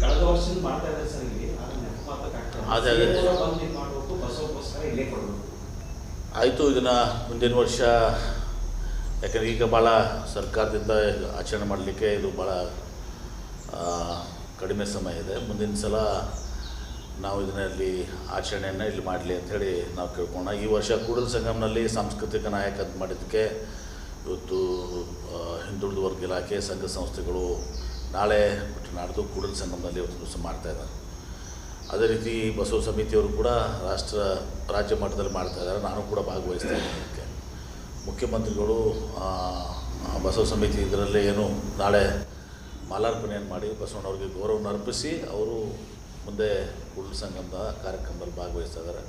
ಕಳೆದ ವರ್ಷದಿಂದ ಮಾಡ್ತಾ ಇದ್ದಾರೆ ಸರ್ ಇಲ್ಲಿ. ಅದೇ, ಅದೇ. ಆಯಿತು ಇದನ್ನು ಮುಂದಿನ ವರ್ಷ ಯಾಕಂದರೆ ಈಗ ಭಾಳ ಸರ್ಕಾರದಿಂದ ಆಚರಣೆ ಮಾಡಲಿಕ್ಕೆ ಇದು ಭಾಳ ಕಡಿಮೆ ಸಮಯ ಇದೆ ಮುಂದಿನ ಸಲ ನಾವು ಇದನ್ನಲ್ಲಿ ಆಚರಣೆಯನ್ನು ಇಲ್ಲಿ ಮಾಡಲಿ ಅಂಥೇಳಿ ನಾವು ಕೇಳ್ಕೊಳ್ಳೋಣ ಈ ವರ್ಷ ಕೂಡಲ ಸಂಗಮನಲ್ಲಿ ಸಾಂಸ್ಕೃತಿಕ ನಾಯಕ ಅಂತ ಮಾಡಿದ್ದಕ್ಕೆ ಇವತ್ತು ಹಿಂದುಳಿದ ವರ್ಗ ಇಲಾಖೆ ಸಂಘ ಸಂಸ್ಥೆಗಳು ನಾಳೆ ಬಿಟ್ಟು ನಾಡ್ದು ಕೂಡಲ ಸಂಗಮದಲ್ಲಿ ಇವತ್ತು ದಿವಸ ಮಾಡ್ತಾಯಿದ್ದಾರೆ ಅದೇ ರೀತಿ ಬಸವ ಸಮಿತಿಯವರು ಕೂಡ ರಾಷ್ಟ್ರ, ರಾಜ್ಯ ಮಟ್ಟದಲ್ಲಿ ಮಾಡ್ತಾ ಇದ್ದಾರೆ. ನಾನು ಕೂಡ ಭಾಗವಹಿಸ್ತೇನೆ ಅದಕ್ಕೆ ಮುಖ್ಯಮಂತ್ರಿಗಳು ಬಸವ ಸಮಿತಿ ಇದರಲ್ಲೇ ಏನು ನಾಳೆ ಮಾಲಾರ್ಪಣೆಯನ್ನು ಮಾಡಿ ಬಸವಣ್ಣವ್ರಿಗೆ ಗೌರವವನ್ನು ಅರ್ಪಿಸಿ ಅವರು ಮುಂದೆ ಕೂಡಲ ಸಂಗಮದ ಕಾರ್ಯಕ್ರಮದಲ್ಲಿ ಭಾಗವಹಿಸ್ತಾ ಇದ್ದಾರೆ.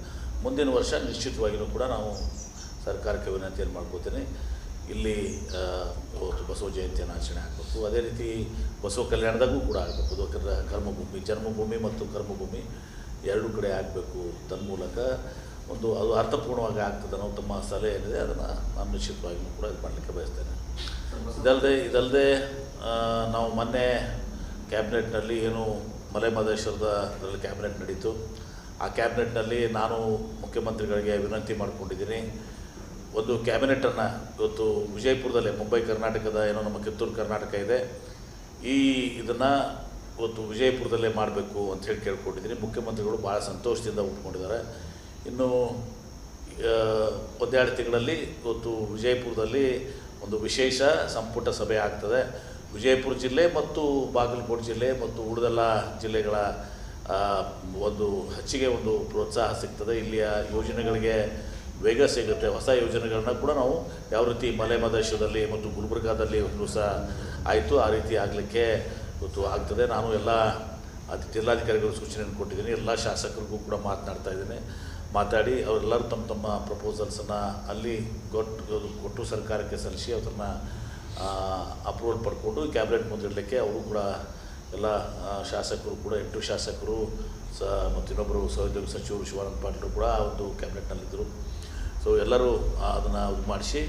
ಮುಂದಿನ ವರ್ಷ ನಿಶ್ಚಿತವಾಗಿಯೂ ಕೂಡ ನಾವು ಸರ್ಕಾರಕ್ಕೆ ವಿನಂತಿಯನ್ನು ಮಾಡ್ಕೋತೀನಿ ಇಲ್ಲಿ ಬಸವ ಜಯಂತಿಯನ್ನು ಆಚರಣೆ ಆಗಬೇಕು. ಅದೇ ರೀತಿ ಬಸವ ಕಲ್ಯಾಣದಾಗೂ ಕೂಡ ಆಗಬೇಕು. ಕರ್ಮಭೂಮಿ, ಜನ್ಮಭೂಮಿ ಮತ್ತು ಕರ್ಮಭೂಮಿ ಎರಡೂ ಕಡೆ ಆಗಬೇಕು ತನ್ಮೂಲಕ. ಒಂದು ಅದು ಅರ್ಥಪೂರ್ಣವಾಗಿ ಆಗ್ತದೆ ಅನ್ನೋ ತಮ್ಮ ಸಲಹೆ ಏನಿದೆ, ಅದನ್ನು ನಾನು ನಿಶ್ಚಿತವಾಗಿಯೂ ಕೂಡ ಇದು ಮಾಡಲಿಕ್ಕೆ ಬಯಸ್ತೇನೆ. ಇದಲ್ಲದೆ ಇದಲ್ಲದೆ ನಾವು ಮೊನ್ನೆ ಕ್ಯಾಬಿನೆಟ್ನಲ್ಲಿ ಏನು ಮಲೆ ಮಹದೇಶ್ವರದ ಅದರಲ್ಲಿ ಕ್ಯಾಬಿನೆಟ್ ನಡೀತು. ಆ ಕ್ಯಾಬಿನೆಟ್ನಲ್ಲಿ ನಾನು ಮುಖ್ಯಮಂತ್ರಿಗಳಿಗೆ ವಿನಂತಿ ಮಾಡಿಕೊಂಡಿದ್ದೀನಿ. ಒಂದು ಕ್ಯಾಬಿನೆಟನ್ನು ಇವತ್ತು ವಿಜಯಪುರದಲ್ಲೇ ಮುಂಬೈ, ಕರ್ನಾಟಕದ ಏನೋ ನಮ್ಮ ಕಿತ್ತೂರು, ಕರ್ನಾಟಕ ಇದೆ. ಈ ಇದನ್ನು ಇವತ್ತು ವಿಜಯಪುರದಲ್ಲೇ ಮಾಡಬೇಕು ಅಂತ ಹೇಳಿ ಕೇಳ್ಕೊಂಡಿದ್ದೀನಿ. ಮುಖ್ಯಮಂತ್ರಿಗಳು ಭಾಳ ಸಂತೋಷದಿಂದ ಒಪ್ಕೊಂಡಿದ್ದಾರೆ. ಇನ್ನು ಒಂದೆರಡು ತಿಂಗಳಲ್ಲಿ ಇವತ್ತು ವಿಜಯಪುರದಲ್ಲಿ ಒಂದು ವಿಶೇಷ ಸಂಪುಟ ಸಭೆ ಆಗ್ತದೆ. ವಿಜಯಪುರ ಜಿಲ್ಲೆ ಮತ್ತು ಬಾಗಲಕೋಟೆ ಜಿಲ್ಲೆ ಮತ್ತು ಉಳಿದೆಲ್ಲ ಜಿಲ್ಲೆಗಳ ಒಂದು ಹೆಚ್ಚಿಗೆ ಒಂದು ಪ್ರೋತ್ಸಾಹ ಸಿಗ್ತದೆ. ಇಲ್ಲಿಯ ಯೋಜನೆಗಳಿಗೆ ವೇಗ ಸಿಗುತ್ತೆ. ಹೊಸ ಯೋಜನೆಗಳನ್ನ ಕೂಡ ನಾವು ಯಾವ ರೀತಿ ಮಲೆ ಮಹದೇಶ್ವರದಲ್ಲಿ ಮತ್ತು ಗುಲ್ಬರ್ಗಾದಲ್ಲಿ ಒಂದು ಸಹ ಆಯಿತು. ಆ ರೀತಿ ಆಗಲಿಕ್ಕೆ ಇವತ್ತು ಆಗ್ತದೆ. ನಾನು ಎಲ್ಲ ಅದು ಜಿಲ್ಲಾಧಿಕಾರಿಗಳು ಸೂಚನೆಯನ್ನು ಕೊಟ್ಟಿದ್ದೀನಿ. ಎಲ್ಲ ಶಾಸಕರಿಗೂ ಕೂಡ ಮಾತನಾಡ್ತಾ ಇದ್ದೀನಿ. ಮಾತಾಡಿ ಅವರೆಲ್ಲರೂ ತಮ್ಮ ತಮ್ಮ ಪ್ರಪೋಸಲ್ಸನ್ನು ಅಲ್ಲಿ ಕೊಟ್ಟು ಕೊಟ್ಟು ಸರ್ಕಾರಕ್ಕೆ ಸಲ್ಲಿಸಿ ಅದನ್ನು ಅಪ್ರೂವಲ್ ಪಡ್ಕೊಂಡು ಕ್ಯಾಬಿನೆಟ್ ಮುಂದಿಡಲಿಕ್ಕೆ ಅವರು ಕೂಡ ಎಲ್ಲ ಶಾಸಕರು ಕೂಡ ಎಂಟು ಶಾಸಕರು ಸ ಮತ್ತು ಇನ್ನೊಬ್ಬರು ಸಹೋದ್ಯೋಗ ಸಚಿವರು ಶಿವಾನಂದ ಪಾಟೀಲ್ ಕೂಡ ಒಂದು ಕ್ಯಾಬಿನೆಟ್ನಲ್ಲಿದ್ದರು. ಸೊ ಎಲ್ಲರೂ ಅದನ್ನು ಇದು ಮಾಡಿಸಿ,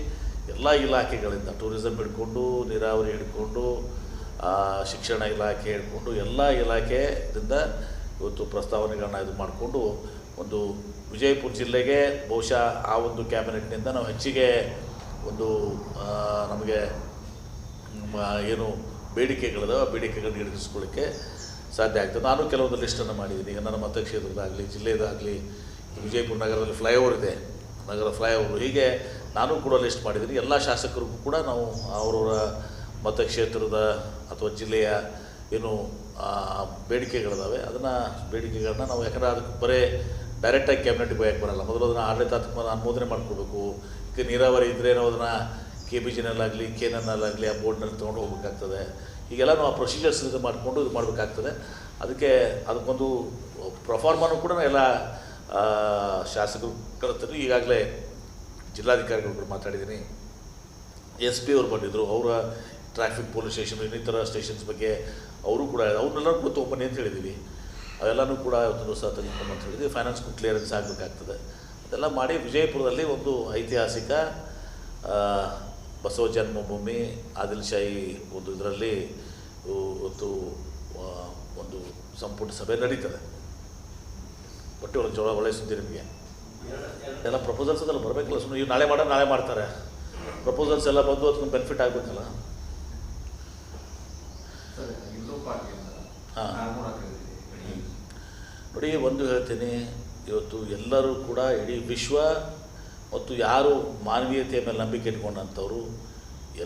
ಎಲ್ಲ ಇಲಾಖೆಗಳಿಂದ ಟೂರಿಸಮ್ ಹಿಡ್ಕೊಂಡು, ನೀರಾವರಿ ಹಿಡ್ಕೊಂಡು ಶಿಕ್ಷಣ ಇಲಾಖೆ ಹಿಡ್ಕೊಂಡು, ಎಲ್ಲ ಇಲಾಖೆಯಿಂದ ಇವತ್ತು ಪ್ರಸ್ತಾವನೆಗಳನ್ನ ಇದು ಮಾಡಿಕೊಂಡು, ಒಂದು ವಿಜಯಪುರ ಜಿಲ್ಲೆಗೆ ಬಹುಶಃ ಆ ಒಂದು ಕ್ಯಾಬಿನೆಟ್ನಿಂದ ನಾವು ಹೆಚ್ಚಿಗೆ ಒಂದು ನಮಗೆ ಏನು ಬೇಡಿಕೆಗಳಿದಾವೆ, ಆ ಬೇಡಿಕೆಗಳನ್ನ ಈಡೇರಿಸ್ಕೊಳ್ಳಿಕ್ಕೆ ಸಾಧ್ಯ ಆಗ್ತದೆ. ನಾನು ಕೆಲವೊಂದು ಲಿಸ್ಟನ್ನು ಮಾಡಿದ್ದೀನಿ. ನನ್ನ ಮತಕ್ಷೇತ್ರದಾಗಲಿ ಜಿಲ್ಲೆಯದಾಗಲಿ ವಿಜಯಪುರ ನಗರದಲ್ಲಿ ಫ್ಲೈಓವರ್ ಇದೆ. ನಗರ ಫ್ಲೈಓವರು ಹೀಗೆ ನಾನು ಕೂಡ ಲಿಸ್ಟ್ ಮಾಡಿದ್ದೀನಿ. ಎಲ್ಲ ಶಾಸಕರಿಗೂ ಕೂಡ ನಾವು ಅವರವರ ಮತಕ್ಷೇತ್ರದ ಅಥವಾ ಜಿಲ್ಲೆಯ ಏನು ಬೇಡಿಕೆಗಳಿದಾವೆ. ಅದನ್ನು ಬೇಡಿಕೆಗಳನ್ನ ನಾವು ಯಾಕಂದರೆ ಅದಕ್ಕೆ ಬರೇ ಡೈರೆಕ್ಟಾಗಿ ಕ್ಯಾಬಿನೆಟ್ಗೆ ಬಯಕ್ಕೆ ಬರಲ್ಲ. ಮೊದಲು ಅದನ್ನು ಆಡಳಿತಾತ್ಮಕ ಅನುಮೋದನೆ ಮಾಡ್ಕೋಬೇಕು ಈಗ ನೀರಾವರಿ ಇದ್ದರೆ ನಾವು ಅದನ್ನು ಕೆ ಬಿ ಜಿನಲ್ಲಾಗಲಿ ಕೆನಲ್ಲಾಗಲಿ ಆ ಬೋರ್ಡ್ನಲ್ಲಿ ತೊಗೊಂಡು ಹೋಗ್ಬೇಕಾಗ್ತದೆ. ಹೀಗೆಲ್ಲ ನಾವು ಆ ಪ್ರೊಸೀಜರ್ಸ್ ಇದು ಮಾಡಿಕೊಂಡು ಇದು ಮಾಡಬೇಕಾಗ್ತದೆ. ಅದಕ್ಕೆ ಅದಕ್ಕೊಂದು ಪ್ರಫಾರ್ಮನು ಕೂಡ ಎಲ್ಲ ಶಾಸಕರು ಕಲಿತರು ಈಗಾಗಲೇ ಜಿಲ್ಲಾಧಿಕಾರಿಗಳು ಕೂಡ ಮಾತಾಡಿದ್ದೀನಿ. ಎಸ್ ಪಿ ಅವರು ಬಂದಿದ್ದರು ಅವರ ಟ್ರಾಫಿಕ್ ಪೊಲೀಸ್ ಸ್ಟೇಷನ್ ಇನ್ನಿತರ ಸ್ಟೇಷನ್ಸ್ ಬಗ್ಗೆ ಅವರು ಕೂಡ, ಅವ್ರನ್ನೆಲ್ಲರೂ ಕೂಡ ತೊಗೊಂಬನ್ನಿ ಅಂತ ಹೇಳಿದ್ದೀವಿ ಅವೆಲ್ಲನೂ ಕೂಡ ಇವತ್ತು ಸಹ ತೆಗೆದುಕೊಂಡು ಅಂತ ಹೇಳಿದ್ವಿ. ಫೈನಾನ್ಸ್ ಕ್ಲಿಯರೆನ್ಸ್ ಆಗಬೇಕಾಗ್ತದೆ. ಅದೆಲ್ಲ ಮಾಡಿ ವಿಜಯಪುರದಲ್ಲಿ ಒಂದು ಐತಿಹಾಸಿಕ ಬಸವ ಜನ್ಮಭೂಮಿ, ಆದಿಲ್ಶಾಹಿ ಒಂದು ಇದರಲ್ಲಿ ಒಂದು ಸಂಪುಟ ಸಭೆ ನಡೀತದೆ. ಒಟ್ಟು ಒಳಗೆ ಜೋಳ ಒಳ್ಳೆ ಸುದ್ದಿ ನಿಮಗೆ? ಎಲ್ಲ ಪ್ರಪೋಸಲ್ಸ್ ಅದೆಲ್ಲ ಬರಬೇಕಲ್ಲ ಸುಮ್ಮನೆ ಇವ್ರು ನಾಳೆ ಮಾಡೋ, ನಾಳೆ ಮಾಡ್ತಾರೆ. ಪ್ರಪೋಸಲ್ಸ್ ಎಲ್ಲ ಬಂದು ಅದಕ್ಕೆ ಬೆನಿಫಿಟ್ ಆಗಬೇಕಲ್ಲ ಹಾಂ. ನೋಡಿ, ಒಂದು ಹೇಳ್ತೀನಿ. ಇವತ್ತು ಎಲ್ಲರೂ ಕೂಡ ಇಡೀ ವಿಶ್ವ ಮತ್ತು ಯಾರು ಮಾನವೀಯತೆಯ ಮೇಲೆ ನಂಬಿಕೆ ಇಟ್ಕೊಂಡಂಥವ್ರು,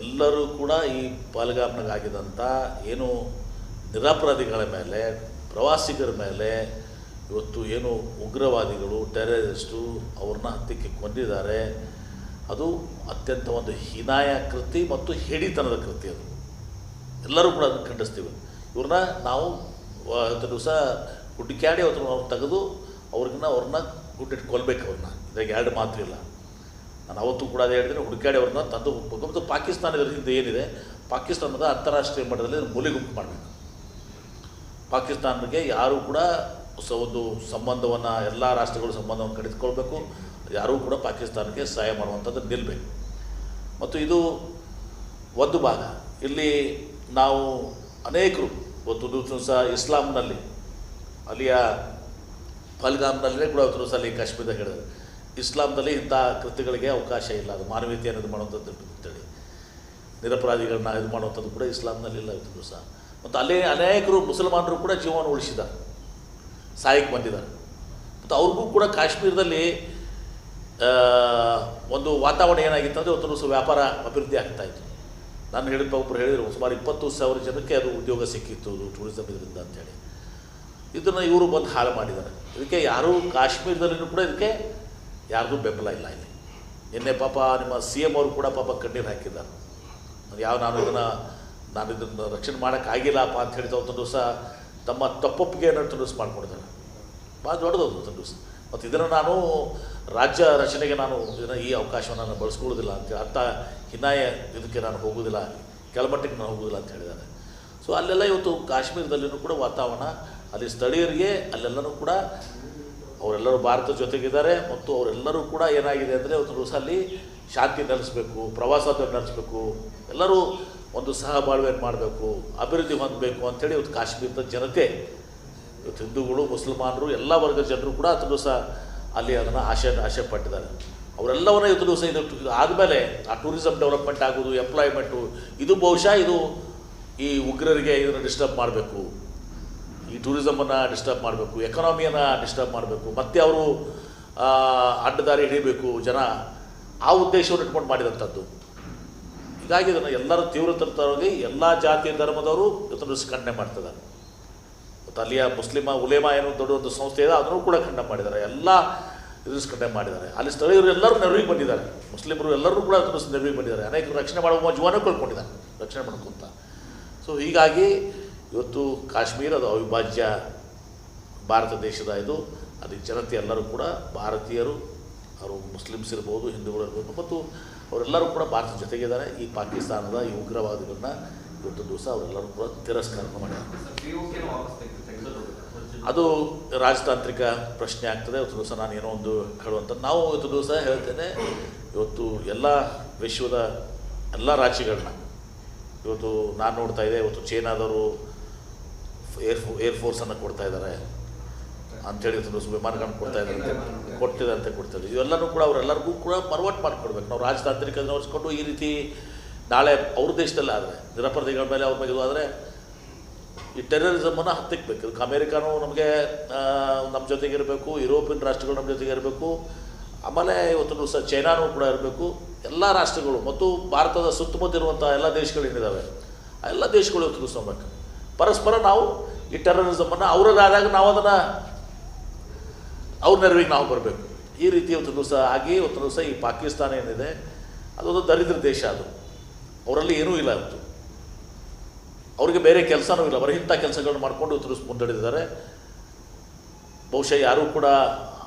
ಎಲ್ಲರೂ ಕೂಡ ಈ ಪಾಲ್ಗಾಮ್ನಾಗಿದ್ದಂಥ ಏನು ನಿರಪರಾಧಿಗಳ ಮೇಲೆ, ಪ್ರವಾಸಿಗರ ಮೇಲೆ ಇವತ್ತು ಏನು ಉಗ್ರವಾದಿಗಳು, ಟೆರರಿಸ್ಟು ಅವ್ರನ್ನ ಹತ್ತಿಕ್ಕೆ ಕೊಂದಿದ್ದಾರೆ. ಅದು ಅತ್ಯಂತ ಒಂದು ಹೀನಾಯ ಕೃತಿ ಮತ್ತು ಹೇಡಿತನದ ಕೃತಿ ಅದು. ಎಲ್ಲರೂ ಕೂಡ ಅದನ್ನು ಖಂಡಿಸ್ತೀವಿ. ಇವ್ರನ್ನ ನಾವು ಇವತ್ತು ದಿವಸ ಗುಡ್ಡಿಕ್ಯಾಡಿ ಅವ್ರನ್ನ ಅವ್ರು ತೆಗೆದು ಅವ್ರಿಗಿನ್ನ ಅವ್ರನ್ನ ಗುಡ್ಡಿಟ್ಟು ಕೊಲ್ಬೇಕು ಅವ್ರನ್ನ. ಇದ್ರಾಗ ಎರಡು ಮಾತು ಇಲ್ಲ. ನಾನು ಅವತ್ತು ಕೂಡ ಅದೇ ಹೇಳಿದ್ರೆ ಹುಡುಕಾಡಿ ಅವ್ರನ್ನ ತಂದು ಹೋಗ್ಬೇಕು ಮತ್ತು ಪಾಕಿಸ್ತಾನ ಇದರಿಂದ ಏನಿದೆ, ಪಾಕಿಸ್ತಾನದ ಅಂತಾರಾಷ್ಟ್ರೀಯ ಮಟ್ಟದಲ್ಲಿ ಮೂಲೆಗುಂಪು ಮಾಡಬೇಕು. ಪಾಕಿಸ್ತಾನಕ್ಕೆ ಯಾರೂ ಕೂಡ ಸ ಒಂದು ಸಂಬಂಧವನ್ನು, ಎಲ್ಲ ರಾಷ್ಟ್ರಗಳು ಸಂಬಂಧವನ್ನು ಕಡಿದುಕೊಳ್ಬೇಕು. ಯಾರೂ ಕೂಡ ಪಾಕಿಸ್ತಾನಕ್ಕೆ ಸಹಾಯ ಮಾಡುವಂಥದ್ದು ನಿಲ್ಲಬೇಕು ಮತ್ತು ಇದು ಒಂದು ಭಾಗ. ಇಲ್ಲಿ ನಾವು ಅನೇಕರು ಇವತ್ತು ದಿವಸ ಇಸ್ಲಾಂನಲ್ಲಿ, ಅಲ್ಲಿಯ ಫಲ್ಗಾಮ್ನಲ್ಲೇ ಕೂಡ ಇವತ್ತು ದಿವಸ ಅಲ್ಲಿ ಕಾಶ್ಮೀರ ಹೇಳಿದ್ರು. ಇಸ್ಲಾಂದಲ್ಲಿ ಇಂಥ ಕೃತ್ಯಗಳಿಗೆ ಅವಕಾಶ ಇಲ್ಲ. ಅದು ಮಾನವೀಯತೆಯನ್ನು ಇದು ಮಾಡುವಂಥದ್ದು ಅಂತೇಳಿ ನಿರಪರಾಧಿಗಳನ್ನ ಇದು ಮಾಡುವಂಥದ್ದು ಕೂಡ ಇಸ್ಲಾಂನಲ್ಲಿ ಇಲ್ಲ ಇವತ್ತು ದಿವಸ. ಮತ್ತು ಅಲ್ಲಿ ಅನೇಕರು ಮುಸಲ್ಮಾನರು ಕೂಡ ಜೀವನ ಉಳಿಸಿದ್ದಾರೆ. ಸಾಯಕ್ಕೆ ಬಂದಿದ್ದಾರೆ. ಮತ್ತು ಅವ್ರಿಗೂ ಕೂಡ ಕಾಶ್ಮೀರದಲ್ಲಿ ಒಂದು ವಾತಾವರಣ ಏನಾಗಿತ್ತು ಅಂದರೆ ಒಂದು ವ್ಯಾಪಾರ ಅಭಿವೃದ್ಧಿ ಆಗ್ತಾ ಇತ್ತು. ನಾನು ಹೇಳಿದ ಒಬ್ಬರು ಹೇಳಿದರು, ಸುಮಾರು ಇಪ್ಪತ್ತು ಸಾವಿರ ಜನಕ್ಕೆ ಅದು ಉದ್ಯೋಗ ಸಿಕ್ಕಿತ್ತು ಅದು ಟೂರಿಸಮ್ ಇದರಿಂದ ಅಂತೇಳಿ. ಇದನ್ನು ಇವರು ಬಂದು ಹಾಳು ಮಾಡಿದ್ದಾರೆ. ಇದಕ್ಕೆ ಯಾರೂ ಕಾಶ್ಮೀರದಲ್ಲಿನೂ ಕೂಡ ಇದಕ್ಕೆ ಯಾರ್ದೂ ಬೆಂಬಲ ಇಲ್ಲ ಇಲ್ಲಿ. ನಿನ್ನೆ ಪಾಪ ನಿಮ್ಮ ಸಿ ಎಂ ಅವರು ಕೂಡ ಪಾಪ ಕಣ್ಣೀರು ಹಾಕಿದ್ದಾರೆ. ಯಾವ ನಾನು ಇದನ್ನು ನಾನು ಇದನ್ನು ರಕ್ಷಣೆ ಮಾಡೋಕ್ಕಾಗಿಲ್ಲಪ್ಪ ಅಂತ ಹೇಳಿದ ಒಂದು ದಿವಸ ತಮ್ಮ ತಪ್ಪೊಪ್ಪಿಗೆಯನ್ನು ತಂಡೂಸ್ ಮಾಡಿಕೊಡ್ತಾರೆ. ಭಾಳ ದೊಡ್ಡದು ಒಂದು ದಿವಸ ಮತ್ತು ಇದನ್ನು ನಾನು ರಾಜ್ಯ ರಚನೆಗೆ ನಾನು ಇದನ್ನು ಈ ಅವಕಾಶವನ್ನು ನಾನು ಬಳಸ್ಕೊಳ್ಳೋದಿಲ್ಲ ಅಂತ ಅಂಥ ಹಿನ್ನಾಯ ಇದಕ್ಕೆ ನಾನು ಹೋಗೋದಿಲ್ಲ ಕೆಳಮಟ್ಟಕ್ಕೆ ನಾನು ಹೋಗೋದಿಲ್ಲ ಅಂತ ಹೇಳಿದ್ದಾರೆ. ಸೊ ಅಲ್ಲೆಲ್ಲ ಇವತ್ತು ಕಾಶ್ಮೀರದಲ್ಲಿಯೂ ಕೂಡ ವಾತಾವರಣ, ಅಲ್ಲಿ ಸ್ಥಳೀಯರಿಗೆ ಅಲ್ಲೆಲ್ಲರೂ ಕೂಡ ಅವರೆಲ್ಲರೂ ಭಾರತದ ಜೊತೆಗಿದ್ದಾರೆ ಮತ್ತು ಅವರೆಲ್ಲರೂ ಕೂಡ ಏನಾಗಿದೆ ಅಂದರೆ ಒಂದು ದಿವಸ ಅಲ್ಲಿ ಶಾಂತಿ ನೆಲೆಸಬೇಕು, ಪ್ರವಾಸೋದ್ಯಮ ನೆಲೆಸಬೇಕು. ಎಲ್ಲರೂ ಒಂದು ಸಹಬಾಳ್ವೆಯನ್ನು ಮಾಡಬೇಕು, ಅಭಿವೃದ್ಧಿ ಹೊಂದಬೇಕು ಅಂಥೇಳಿ ಇವತ್ತು ಕಾಶ್ಮೀರದ ಜನತೆ, ಇವತ್ತು ಹಿಂದೂಗಳು, ಮುಸಲ್ಮಾನರು, ಎಲ್ಲ ವರ್ಗದ ಜನರು ಕೂಡ ಹತ್ತು ದಿವಸ ಅಲ್ಲಿ ಅದನ್ನು ಆಶೆ ಆಶೆ ಪಟ್ಟಿದ್ದಾರೆ ಅವರೆಲ್ಲವನ್ನ ಇವತ್ತು ದಿವಸ ಇದು ಆದಮೇಲೆ ಆ ಟೂರಿಸಮ್ ಡೆವಲಪ್ಮೆಂಟ್ ಆಗೋದು ಎಂಪ್ಲಾಯ್ಮೆಂಟು ಇದು ಬಹುಶಃ ಇದು ಈ ಉಗ್ರರಿಗೆ ಇದನ್ನು ಡಿಸ್ಟರ್ಬ್ ಮಾಡಬೇಕು. ಈ ಟೂರಿಸಮನ್ನು ಡಿಸ್ಟರ್ಬ್ ಮಾಡಬೇಕು ಎಕನಾಮಿಯನ್ನು ಡಿಸ್ಟರ್ಬ್ ಮಾಡಬೇಕು, ಮತ್ತೆ ಅವರು ಅಡ್ಡದಾರಿ ಹಿಡಿಬೇಕು ಜನ, ಆ ಉದ್ದೇಶವನ್ನು ಇಟ್ಕೊಂಡು ಮಾಡಿದಂಥದ್ದು. ಹೀಗಾಗಿ ಇದನ್ನು ಎಲ್ಲರೂ ತೀವ್ರತರವಾಗಿ ಎಲ್ಲ ಜಾತಿ ಧರ್ಮದವರು ಇದನ್ನು ಖಂಡನೆ ಮಾಡ್ತಿದ್ದಾರೆ. ಮತ್ತು ಅಲ್ಲಿಯ ಮುಸ್ಲಿಮ, ಉಲೇಮಾ ಏನೋ ದೊಡ್ಡ ಒಂದು ಸಂಸ್ಥೆ ಇದೆ, ಅದನ್ನು ಕೂಡ ಖಂಡನೆ ಮಾಡಿದ್ದಾರೆ. ಎಲ್ಲ ಖಂಡನೆ ಮಾಡಿದ್ದಾರೆ. ಅಲ್ಲಿ ಸ್ಥಳೀಯರು ಎಲ್ಲರೂ ನೆರವಿಗೆ ಬಂದಿದ್ದಾರೆ. ಮುಸ್ಲಿಮರು ಎಲ್ಲರೂ ಕೂಡ ಅದನ್ನು ನೆರವಿಗೆ ಬಂದಿದ್ದಾರೆ. ಅನೇಕರು ರಕ್ಷಣೆ ಮಾಡುವ ಜೀವನ ಕಳ್ಕೊಂಡಿದ್ದಾರೆ. ರಕ್ಷಣೆ ಮಾಡ್ಕೊಂತ. ಸೊ ಹೀಗಾಗಿ ಇವತ್ತು ಕಾಶ್ಮೀರ ಅದು ಅವಿಭಾಜ್ಯ ಭಾರತ ದೇಶದ ಇದು. ಅಲ್ಲಿ ಜನತೆ ಎಲ್ಲರೂ ಕೂಡ ಭಾರತೀಯರು, ಅವರು ಮುಸ್ಲಿಮ್ಸ್ ಇರ್ಬೋದು, ಹಿಂದೂಗಳು ಇರ್ಬೋದು, ಮತ್ತು ಅವರೆಲ್ಲರೂ ಕೂಡ ಭಾರತದ ಜೊತೆಗಿದ್ದಾರೆ. ಈ ಪಾಕಿಸ್ತಾನದ ಈ ಉಗ್ರವಾದಿಗಳನ್ನ ಇವತ್ತು ದಿವಸ ಅವರೆಲ್ಲರೂ ಕೂಡ ತಿರಸ್ಕಾರ ಮಾಡಿದ್ದಾರೆ ಅದು ರಾಜತಾಂತ್ರಿಕ ಪ್ರಶ್ನೆ ಆಗ್ತದೆ. ಇವತ್ತು ದಿವಸ ನಾನು ಏನೋ ಒಂದು ಹೇಳುವಂಥ ನಾವು ಇವತ್ತು ದಿವಸ ಹೇಳ್ತೇನೆ. ಇವತ್ತು ಎಲ್ಲ ವಿಶ್ವದ ಎಲ್ಲ ರಾಜ್ಯಗಳನ್ನ ಇವತ್ತು ನಾನು ನೋಡ್ತಾ ಇದ್ದೆ. ಇವತ್ತು ಚೈನಾದವರು ಏರ್ ಏರ್ಫೋರ್ಸನ್ನು ಏರ್ ಫೋರ್ಸನ್ನು ಕೊಡ್ತಾ ಇದ್ದಾರೆ. ಅಂಥೇಳಿ ದಿವಸ ವಿಮಾನಗಳನ್ನು ಕೊಡ್ತಾ ಇದ್ದಾರೆ ಕೊಡ್ತಿದೆ ಅಂತ ಕೊಡ್ತಾರೆ ಇವೆಲ್ಲರೂ ಕೂಡ ಅವರೆಲ್ಲರಿಗೂ ಕೂಡ ಪರ್ವಟ್ ಮಾಡಿಕೊಡ್ಬೇಕು. ನಾವು ರಾಜತಾಂತ್ರಿಕ ನೋಡಿಸ್ಕೊಂಡು ಈ ರೀತಿ ನಾಳೆ ಅವ್ರ ದೇಶದಲ್ಲಿ ಆದರೆ, ನಿರಪರಾಧಿಗಳ ಮೇಲೆ ಅವ್ರ ಮೇಲೆ ಆದರೆ, ಈ ಟೆರರಿಸಮನ್ನು ಹತ್ತಿಕ್ಬೇಕು. ಇದಕ್ಕೆ ಅಮೇರಿಕಾನು ನಮಗೆ ನಮ್ಮ ಜೊತೆಗೆ ಇರಬೇಕು, ಯುರೋಪಿಯನ್ ರಾಷ್ಟ್ರಗಳು ನಮ್ಮ ಜೊತೆಗೆ ಇರಬೇಕು. ಆಮೇಲೆ ಇವತ್ತು ಸಹ ಚೈನಾನೂ ಕೂಡ ಇರಬೇಕು. ಎಲ್ಲ ರಾಷ್ಟ್ರಗಳು ಮತ್ತು ಭಾರತದ ಸುತ್ತಮುತ್ತ ಇರುವಂಥ ಎಲ್ಲ ದೇಶಗಳು ಏನಿದ್ದಾವೆ ಆ ಎಲ್ಲ ದೇಶಗಳು ಇವತ್ತು ದಿವಸ ಪರಸ್ಪರ ನಾವು ಈ ಟೆರರಿಸಮನ್ನು ಅವರಲ್ಲಾದಾಗ ನಾವು ಅದನ್ನು ಅವ್ರ ನೆರವಿಗೆ ನಾವು ಬರಬೇಕು. ಈ ರೀತಿ ಒಂದು ದಿವಸ ಆಗಿ, ಒಂದು ದಿವಸ ಈ ಪಾಕಿಸ್ತಾನ ಏನಿದೆ, ಅದೊಂದು ದರಿದ್ರ ದೇಶ ಅದು. ಅವರಲ್ಲಿ ಏನೂ ಇಲ್ಲ ಇವತ್ತು. ಅವರಿಗೆ ಬೇರೆ ಕೆಲಸನೂ ಇಲ್ಲ. ಅವರು ಇಂಥ ಕೆಲಸಗಳನ್ನ ಮಾಡಿಕೊಂಡು ದಿವಸ ಮುನ್ನಡೆದಿದ್ದಾರೆ ಬಹುಶಃ ಯಾರೂ ಕೂಡ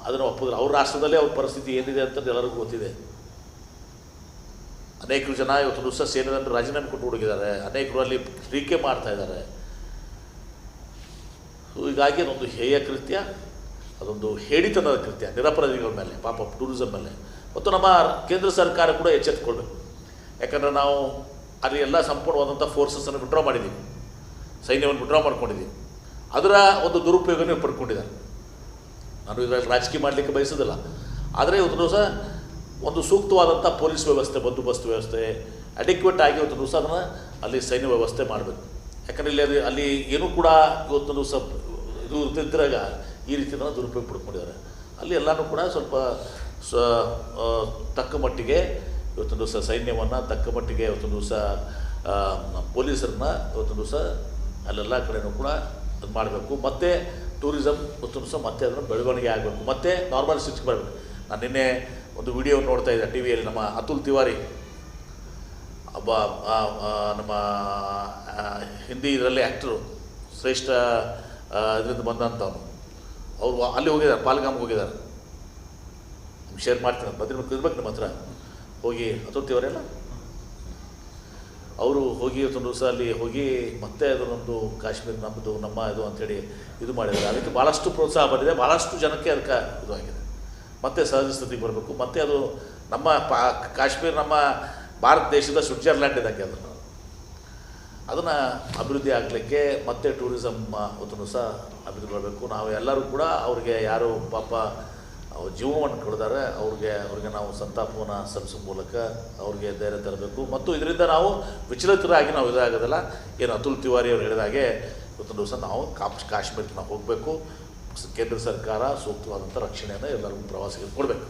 ಅದನ್ನು ಒಪ್ಪೋದಿಲ್ಲ. ಅವ್ರ ರಾಷ್ಟ್ರದಲ್ಲೇ ಅವ್ರ ಪರಿಸ್ಥಿತಿ ಏನಿದೆ ಅಂತ ಎಲ್ಲರಿಗೂ ಗೊತ್ತಿದೆ. ಅನೇಕರು ಜನ ಇವತ್ತು ದಿವಸ ಸೇನೆಯನ್ನು ರಾಜೀನಾಮೆ ಕೊಟ್ಟು ಹುಡುಗಿದ್ದಾರೆ. ಅನೇಕರು ಅಲ್ಲಿ ಟೀಕೆ ಮಾಡ್ತಾ ಇದ್ದಾರೆ. ಹೀಗಾಗಿ ಅದೊಂದು ಹೇಯ ಕೃತ್ಯ. ಅದೊಂದು ಹೇಳಿತನದ ಕೃತ್ಯ, ನಿರಪರಾಧಿಗಳ ಮೇಲೆ, ಪಾಪ ಟೂರಿಸಮ್ ಮೇಲೆ. ಮತ್ತು ನಮ್ಮ ಕೇಂದ್ರ ಸರ್ಕಾರ ಕೂಡ ಎಚ್ಚೆತ್ತುಕೊಳ್ಬೇಕು ಯಾಕಂದರೆ ನಾವು ಅಲ್ಲಿ ಎಲ್ಲ ಸಂಪೂರ್ಣವಾದಂಥ ಫೋರ್ಸಸನ್ನು ವಿಡ್ರಾ ಮಾಡಿದ್ದೀವಿ. ಸೈನ್ಯವನ್ನು ವಿಡ್ರಾ ಮಾಡ್ಕೊಂಡಿದ್ದೀವಿ. ಅದರ ಒಂದು ದುರುಪಯೋಗನೇ ಪಡ್ಕೊಂಡಿದ್ದಾರೆ. ನಾನು ಇದರಲ್ಲಿ ರಾಜಕೀಯ ಮಾಡಲಿಕ್ಕೆ ಬಯಸೋದಿಲ್ಲ. ಆದರೆ ಇವತ್ತು ದಿವಸ ಒಂದು ಸೂಕ್ತವಾದಂಥ ಪೊಲೀಸ್ ವ್ಯವಸ್ಥೆ, ಬಂದೋಬಸ್ತ್ ವ್ಯವಸ್ಥೆ ಅಡಿಕ್ವೇಟ್ ಆಗಿ ಇವತ್ತು ದಿವಸ ಅದನ್ನು ಅಲ್ಲಿ ಸೈನ್ಯ ವ್ಯವಸ್ಥೆ ಮಾಡಬೇಕು. ಯಾಕಂದರೆ ಇಲ್ಲಿ ಅಲ್ಲಿ ಏನೂ ಕೂಡ ಇವತ್ತು ದಿವಸ ಇದು ಇದ್ದಿದ್ರಾಗ ಈ ರೀತಿ ಅದನ್ನು ದುರುಪಯೋಗ ಪಡ್ಕೊಂಡಿದ್ದಾರೆ. ಅಲ್ಲಿ ಎಲ್ಲನೂ ಕೂಡ ಸ್ವಲ್ಪ ಸ ತಕ್ಕ ಮಟ್ಟಿಗೆ ಇವತ್ತೊಂದು ದಿವಸ ಸೈನ್ಯವನ್ನು ತಕ್ಕ ಮಟ್ಟಿಗೆ ಇವತ್ತೊಂದು ದಿವಸ ಪೊಲೀಸರನ್ನ ಇವತ್ತೊಂದು ದಿವಸ ಅಲ್ಲೆಲ್ಲ ಕಡೆಯೂ ಕೂಡ ಅದು ಮಾಡಬೇಕು. ಮತ್ತು ಟೂರಿಸಮ್ ಇವತ್ತೊಂದು ದಿವಸ ಮತ್ತೆ ಅದನ್ನು ಬೆಳವಣಿಗೆ ಆಗಬೇಕು. ಮತ್ತೆ ನಾರ್ಮಲ್ ಸ್ಥಿತಿಗೆ ಬರಬೇಕು. ನಾನು ನಿನ್ನೆ ಒಂದು ವಿಡಿಯೋ ನೋಡ್ತಾ ಇದ್ದೆ ಟಿ ವಿಯಲ್ಲಿ ನಮ್ಮ ಅತುಲ್ ತಿವಾರಿ. ಒಬ್ಬ ನಮ್ಮ ಹಿಂದಿ ಇದರಲ್ಲಿ ಆ್ಯಕ್ಟ್ರು ಶ್ರೇಷ್ಠ ಇದರಿಂದ ಬಂದಂಥವನು. ಅವರು ಅಲ್ಲಿ ಹೋಗಿದ್ದಾರೆ, ಪಾಲ್ಗಾಮ್ಗೆ ಹೋಗಿದ್ದಾರೆ. ಶೇರ್ ಮಾಡ್ತೀನಿ ಬದ್ರಿಬೇಕು ಇರ್ಬೇಕು ನಿಮ್ಮ ಹತ್ರ. ಹೋಗಿ ಅವರೆಲ್ಲ ಅವರು ಹೋಗಿ ಒಂದು ದಿವಸ ಅಲ್ಲಿ ಹೋಗಿ ಮತ್ತೆ ಅದನ್ನೊಂದು ಕಾಶ್ಮೀರ ನಮ್ಮದು ನಮ್ಮ ಇದು ಅಂಥೇಳಿ ಇದು ಮಾಡಿದ್ದಾರೆ. ಅದಕ್ಕೆ ಭಾಳಷ್ಟು ಪ್ರೋತ್ಸಾಹ ಬಂದಿದೆ ಭಾಳಷ್ಟು ಜನಕ್ಕೆ ಅದಕ್ಕೆ ಇದು ಆಗಿದೆ. ಮತ್ತೆ ಸಹಜ ಸ್ಥಿತಿಗೆ ಬರಬೇಕು. ಮತ್ತೆ ಅದು ನಮ್ಮ ಪಾ ಕಾಶ್ಮೀರ ನಮ್ಮ ಭಾರತ ದೇಶದ ಸ್ವಿಟ್ಜರ್ಲ್ಯಾಂಡ್ ಇದ್ದಂಗೆ ಅದು. ಅದನ್ನು ಅಭಿವೃದ್ಧಿ ಆಗಲಿಕ್ಕೆ ಮತ್ತೆ ಟೂರಿಸಮ್ ಹೊತ್ತೂ ಸಹ ಅಭಿವೃದ್ಧಿ ಮಾಡಬೇಕು. ನಾವು ಎಲ್ಲರೂ ಕೂಡ ಅವ್ರಿಗೆ ಯಾರು ಪಾಪ ಜೀವವನ್ನು ಕಳೆದಾರೆ, ಅವ್ರಿಗೆ ಅವ್ರಿಗೆ ನಾವು ಸಂತಾಪವನ್ನು ಸಲ್ಲಿಸೋ ಮೂಲಕ ಅವ್ರಿಗೆ ಧೈರ್ಯ ತರಬೇಕು. ಮತ್ತು ಇದರಿಂದ ನಾವು ವಿಚಲಿತರಾಗಿ ನಾವು ಇದಾಗೋದಿಲ್ಲ. ಏನು ಅತುಲ್ ತಿವಾರಿ ಅವರು ಹೇಳಿದ ಹಾಗೆ ದಿವಸ ನಾವು ಕಾಪ್, ಕಾಶ್ಮೀರಕ್ಕೆ ನಾವು ಹೋಗಬೇಕು. ಕೇಂದ್ರ ಸರ್ಕಾರ ಸೂಕ್ತವಾದಂಥ ರಕ್ಷಣೆಯನ್ನು ಎಲ್ಲರಿಗೂ ಪ್ರವಾಸಿಗರು ಕೊಡಬೇಕು.